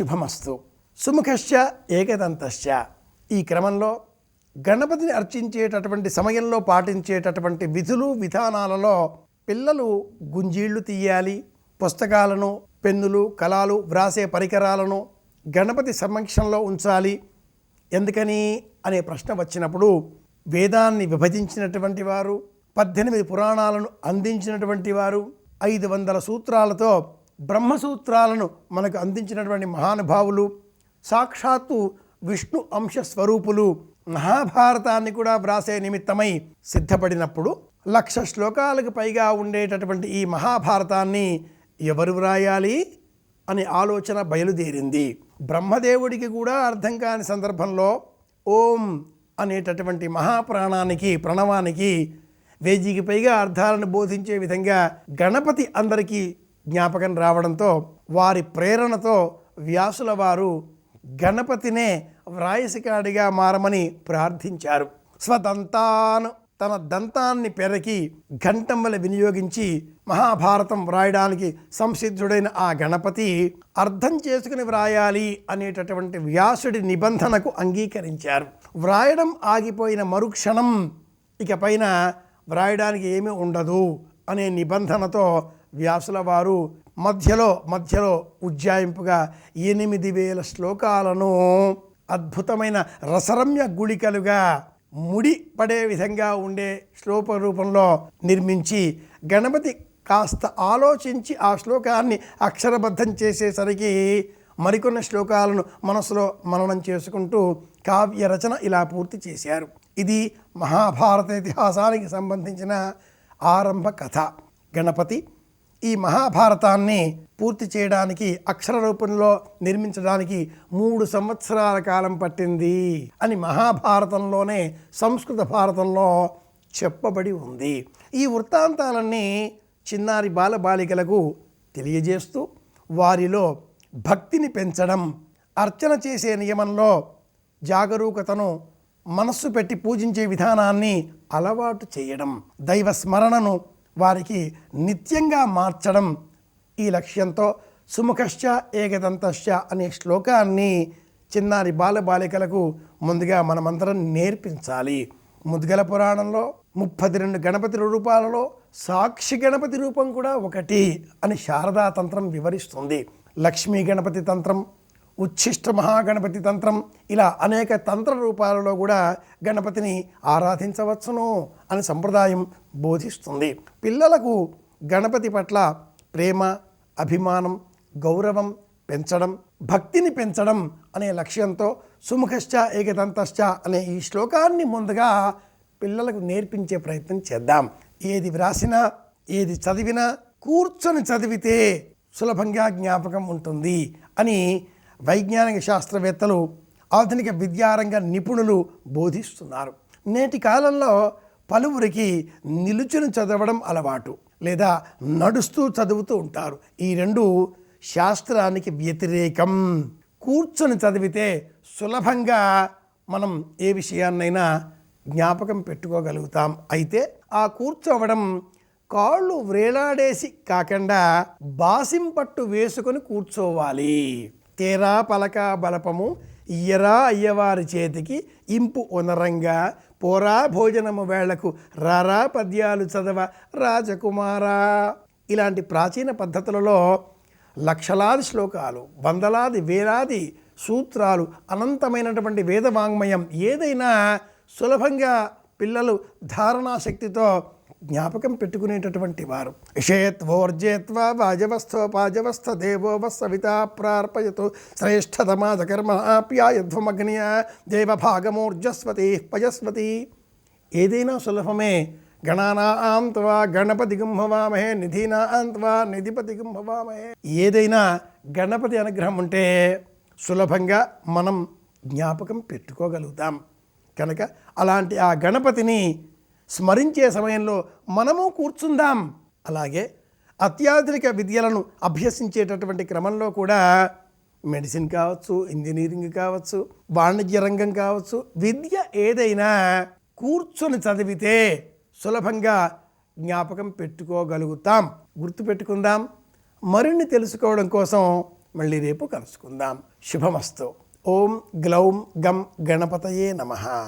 శుభమస్తు. సుముఖశ్చ ఏకదంతశ్చ. ఈ క్రమంలో గణపతిని అర్చించేటటువంటి సమయంలో పాటించేటటువంటి విధులు విధానాలలో పిల్లలు గుంజీళ్ళు తీయాలి. పుస్తకాలను పెన్నులు కళాలు వ్రాసే పరికరాలను గణపతి సమక్షంలో ఉంచాలి. ఎందుకని అనే ప్రశ్న వచ్చినప్పుడు వేదాన్ని విభజించినటువంటి వారు పద్దెనిమిది పురాణాలను అందించినటువంటి వారు ఐదు వందల సూత్రాలతో బ్రహ్మసూత్రాలను మనకు అందించినటువంటి మహానుభావులు సాక్షాత్తు విష్ణు అంశ స్వరూపులు మహాభారతాన్ని కూడా వ్రాసే నిమిత్తమై సిద్ధపడినప్పుడు లక్ష శ్లోకాలకు పైగా ఉండేటటువంటి ఈ మహాభారతాన్ని ఎవరు వ్రాయాలి అనే ఆలోచన బయలుదేరింది. బ్రహ్మదేవుడికి కూడా అర్థం కాని సందర్భంలో ఓం అనేటటువంటి మహాప్రాణానికి ప్రణవానికి వేజీకి పైగా అర్థాలను బోధించే విధంగా గణపతి అందరికీ జ్ఞాపకం రావడంతో వారి ప్రేరణతో వ్యాసుల వారు గణపతినే వ్రాయసికాడిగా మారమని ప్రార్థించారు. స్వదంతాను తన దంతాన్ని పెరకి ఘంటమ్మల వినియోగించి మహాభారతం వ్రాయడానికి సంసిద్ధుడైన ఆ గణపతి అర్థం చేసుకుని వ్రాయాలి అనేటటువంటి వ్యాసుడి నిబంధనకు అంగీకరించారు. వ్రాయడం ఆగిపోయిన మరుక్షణం ఇకపైన వ్రాయడానికి ఏమీ ఉండదు అనే నిబంధనతో వ్యాసుల వారు మధ్యలో మధ్యలో ఉజ్జాయింపుగా ఎనిమిది వేల శ్లోకాలను అద్భుతమైన రసరమ్య గుళికలుగా ముడి పడే విధంగా ఉండే శ్లోక రూపంలో నిర్మించి గణపతి కాస్త ఆలోచించి ఆ శ్లోకాన్ని అక్షరబద్ధం చేసేసరికి మరికొన్ని శ్లోకాలను మనసులో మననం చేసుకుంటూ కావ్య రచన ఇలా పూర్తి చేశారు. ఇది మహాభారత ఇతిహాసానికి సంబంధించిన ఆరంభ కథ. గణపతి ఈ మహాభారతాన్ని పూర్తి చేయడానికి అక్షర రూపంలో నిర్మించడానికి మూడు సంవత్సరాల కాలం పట్టింది అని మహాభారతంలోనే సంస్కృత భారతంలో చెప్పబడి ఉంది. ఈ వృత్తాంతాలన్నీ చిన్నారి బాలబాలికలకు తెలియజేస్తూ వారిలో భక్తిని పెంచడం అర్చన చేసే నియమంలో జాగరూకతను మనస్సు పెట్టి పూజించే విధానాన్ని అలవాటు చేయడం దైవ స్మరణను వారికి నిత్యంగా మార్చడం ఈ లక్ష్యంతో సుముఖశ్చ ఏకదంతశ్చ అనే శ్లోకాన్ని చిన్నారి బాలబాలికలకు ముందుగా మనమందరం నేర్పించాలి. ముద్గల పురాణంలో ముప్పది రెండు గణపతి రూపాలలో సాక్షి గణపతి రూపం కూడా ఒకటి అని శారదా తంత్రం వివరిస్తుంది. లక్ష్మీ గణపతి తంత్రం ఉచ్ఛిష్ట మహాగణపతి తంత్రం. ఇలా అనేక తంత్ర రూపాలలో కూడా గణపతిని ఆరాధించవచ్చును అని సంప్రదాయం బోధిస్తుంది. పిల్లలకు గణపతి పట్ల ప్రేమ అభిమానం గౌరవం పెంచడం భక్తిని పెంచడం అనే లక్ష్యంతో సుముఖశ్చ ఏకదంతశ్చ అనే ఈ శ్లోకాన్ని ముందుగా పిల్లలకు నేర్పించే ప్రయత్నం చేద్దాం. ఏది వ్రాసినా ఏది చదివినా కూర్చొని చదివితే సులభంగా జ్ఞాపకం ఉంటుంది అని వైజ్ఞానిక శాస్త్రవేత్తలు ఆధునిక విద్యారంగ నిపుణులు బోధిస్తున్నారు. నేటి కాలంలో పలువురికి నిలుచుని చదవడం అలవాటు లేదా నడుస్తూ చదువుతూ ఉంటారు. ఈ రెండు శాస్త్రానికి వ్యతిరేకం. కూర్చొని చదివితే సులభంగా మనం ఏ విషయాన్నైనా జ్ఞాపకం పెట్టుకోగలుగుతాం. అయితే ఆ కూర్చోవడం కాళ్ళు వ్రేలాడేసి కాకుండా బాసింపట్టు వేసుకొని కూర్చోవాలి. తేరా పలక బలపము ఇయ్యరా అయ్యవారి చేతికి ఇంపు ఉనరంగా పోరా భోజనము వేళకు రారా పద్యాలు చదవ రాజకుమారా. ఇలాంటి ప్రాచీన పద్ధతులలో లక్షలాది శ్లోకాలు వందలాది వేలాది సూత్రాలు అనంతమైనటువంటి వేదవాంగ్మయం ఏదైనా సులభంగా పిల్లలు ధారణాశక్తితో జ్ఞాపకం పెట్టుకునేటటువంటి వారు. ఇషేత్వోర్జేత్వ వాజవస్థో పాజవస్థ దేవో వసవిత ప్రార్పయతు. శ్రేష్ఠతమాద ఆప్యాయధ్వమగ్నియ దేవభాగమూర్జస్వతి పయస్వతి. ఏదైనా సులభమే. గణానా ఆంత్వా గణపతి గుంభవామహే నిధినా ఆంత్వా నిధిపతి గుంభవామహే. ఏదైనా గణపతి అనుగ్రహం ఉంటే సులభంగా మనం జ్ఞాపకం పెట్టుకోగలుగుతాం. కనుక అలాంటి ఆ గణపతిని స్మరించే సమయంలో మనము కూర్చుందాం. అలాగే అత్యాధునిక విద్యలను అభ్యసించేటటువంటి క్రమంలో కూడా మెడిసిన్ కావచ్చు ఇంజనీరింగ్ కావచ్చు వాణిజ్య రంగం కావచ్చు విద్య ఏదైనా కూర్చొని చదివితే సులభంగా జ్ఞాపకం పెట్టుకోగలుగుతాం. గుర్తుపెట్టుకుందాం. మరిన్ని తెలుసుకోవడం కోసం మళ్ళీ రేపు కలుసుకుందాం. శుభమస్తు. ఓం గ్లౌం గం గణపతయే నమః.